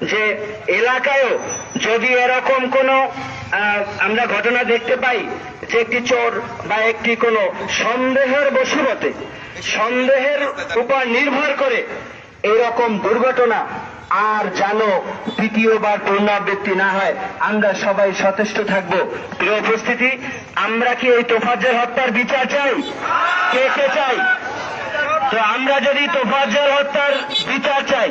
যে এলাকায়ও যদি এরকম কোনো আমরা ঘটনা দেখতে পাই যে একটি চোর বা একটি কোনো সন্দেহের বশীবতে সন্দেহের উপর নির্ভর করে এরকম দুর্ঘটনা আর যেন দ্বিতীয়বার পুনরাবৃত্তি না হয়, আমরা সবাই সচেষ্ট থাকব। প্রিয় উপস্থিতি, আমরা কি এই তোফাজ্জল হত্যার বিচার চাই? কে কে চাই? তো আমরা যদি তোফাজ্জল হত্যার বিচার চাই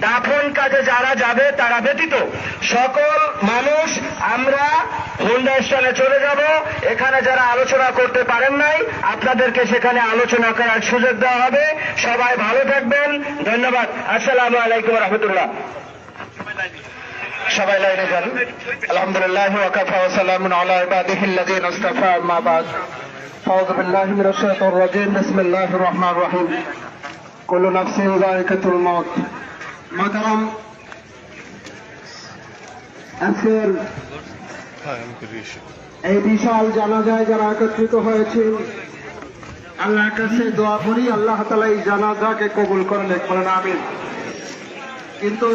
দাফন কাজে যারা যাবে, তারা ব্যতীত সকল মানুষ আমরা হোন্ডা স্থানে চলে যাব। এখানে যারা আলোচনা করতে পারেন নাই, আপনাদেরকে সেখানে আলোচনা করার সুযোগ দেওয়া হবে। সবাই ভালো থাকবেন। ধন্যবাদ। আসসালামু আলাইকুম রহমতুল্লাহ। সবাই লাইনে যান। আলহামদুলিল্লাহ ওয়াকাফা ওয়া সালামুন আলা ইবাদিহি আল্লাযিনা ইসতাফা, আম্মা বাদ। আউযু বিল্লাহি মিনাশ শাইতানির রাজীম। বিসমিল্লাহির রহমানির রহিম। কুল্লু নাফসিন যায়িকাতুল মাউত। মাতারাম আজকের এই বিশাল জানাজায় যারা একত্রিত হয়েছে, আল্লাহর কাছে দোয়া করি, আল্লাহ তালা এই জানাজাকে কবুল করলে বলেন আমিন। কিন্তু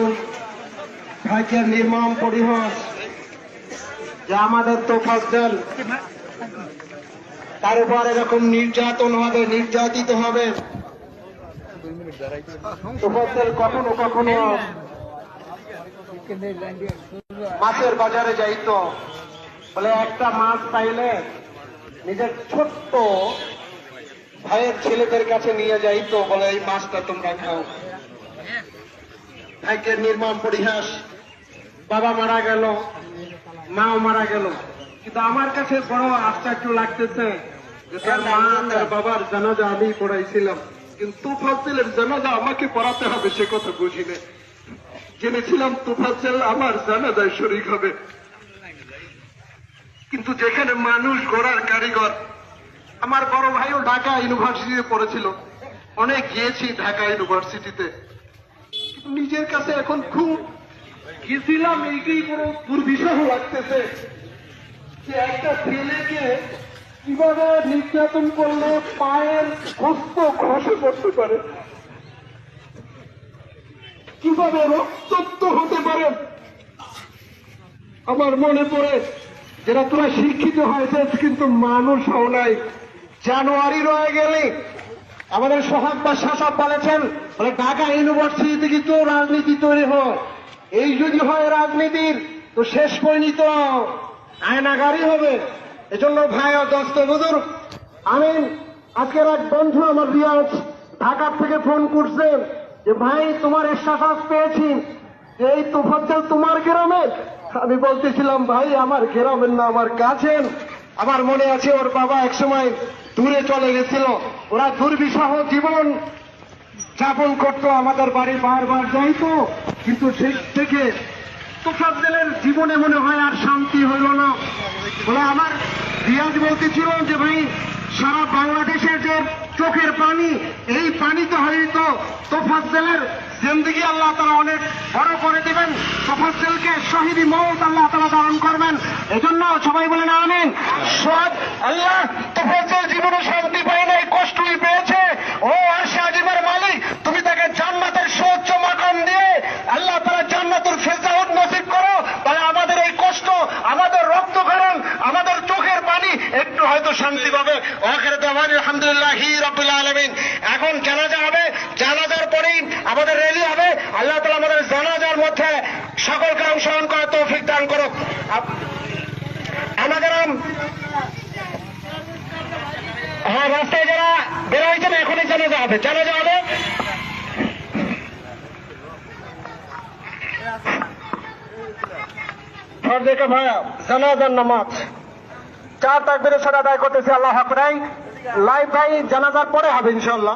ভাগ্যের নির্মম পরিহাস যে আমাদের তো ফজল তার উপর এরকম নির্যাতন হবে, নির্যাতিত হবে। কখনো কখনো মাছের বাজারে যাইতো। বলে একটা মাছ পাইলে নিজের ছোট্ট ভাইয়ের ছেলেদের কাছে নিয়ে যাইতো, বলে এই মাছটা তোমরা খাও। ভাগ্যের নির্মম পরিহাস, বাবা মারা গেল, মাও মারা গেল। কিন্তু আমার কাছে বড় আশ্চর্য লাগতেছে বাবার জানাজা আমি পড়াইছিলাম। কিন্তু তুফাজ্জেলের জানাজা আমাকে পড়াতে হবে, সে কথা বুঝি না জেনেছিলাম তুফাজ্জেল আমার জানাজায় শরিক হবে। কিন্তু যেখানে মানুষ গড়ার কারিগর, আমার বড় ভাইও ঢাকা ইউনিভার্সিটিতে পড়েছিল। অনেক গিয়েছি ঢাকা ইউনিভার্সিটিতে। নিজের কাছে এখন খুব গেছিলাম, এইটাই বড় দুর্বিষহ লাগতেছে। যে একটা ছেলেকে কীভাবে নির্যাতন করলে পায়ের হস্ত খসে পড়তে পারে। কীভাবে রক্তত্ব হতে পারে? আমার মনে পড়ে যেটা তোরা শিক্ষিত হয়েছে কিন্তু মানুষ হও নাই। জানুয়ারি রয়ে গেলে আমাদের সোহাগ বা শাসক বলেছেন, বলে ঢাকা ইউনিভার্সিটি কিন্তু রাজনীতি তৈরি হয়। এই যদি হয় রাজনীতির, তো শেষ পরিণত। আয়নাগারি হবে। এজন্য ভাই ও দস্ত বুজুর আমি আজকের এক বন্ধু আমার রিয়াজ ঢাকার থেকে ফোন করছেন যে, ভাই, তোমার স্ট্যাটাস পেয়েছি। এই তোফাজ্জল তোমার গ্রামের আমি বলতেছিলাম, ভাই, আমার গ্রামের না, আমার কাছের। আমার মনে আছে, ওর বাবা একসময় দূরে চলে গেছিল। ওরা দুর্বিষহ জীবন যাপন করতো, আমাদের বাড়ি বারবার যাইতো। কিন্তু সেই থেকে তোফাজ্জলের জীবনে মনে হয় আর শান্তি হইল না। বলে, আমার রিয়াজ বলতেছিল যে ভাই, সারা বাংলাদেশের যে চোখের পানি, এই পানিতে হয়তো তোফাজ্জেলের জিন্দগি আল্লাহ তারা অনেক বড় করে দেবেন। তোফাজ্জেলকে শহীদ মৌত আল্লাহ তারা ধারণ করবেন। এজন্য সবাই বলে না আমিন। সব আল্লাহ তোফাজ্জল ওয়াকের দেওয়ান আলহামদুলিল্লাহ রব্বুল আলমিন। এখন জানাজা হবে, জানাজার পরেই আমাদের রেলি হবে। আল্লাহ তালা আমাদের জানাজার মধ্যে সকলকে অংশগ্রহণ করার তৌফিক দান করুক। আমাদের হ্যাঁ রাস্তায় যারা বেরো হয়েছেন, এখনই জানাজা হবে। জানাজা হবে। ফর্দে কা ভায়া জানাজার নামাজ। চার তাকবিরের সাথে আদায় করতেছি আল্লাহ হাকরাই লাইভ ভাই জানাজার পরে হবে ইনশাল্লাহ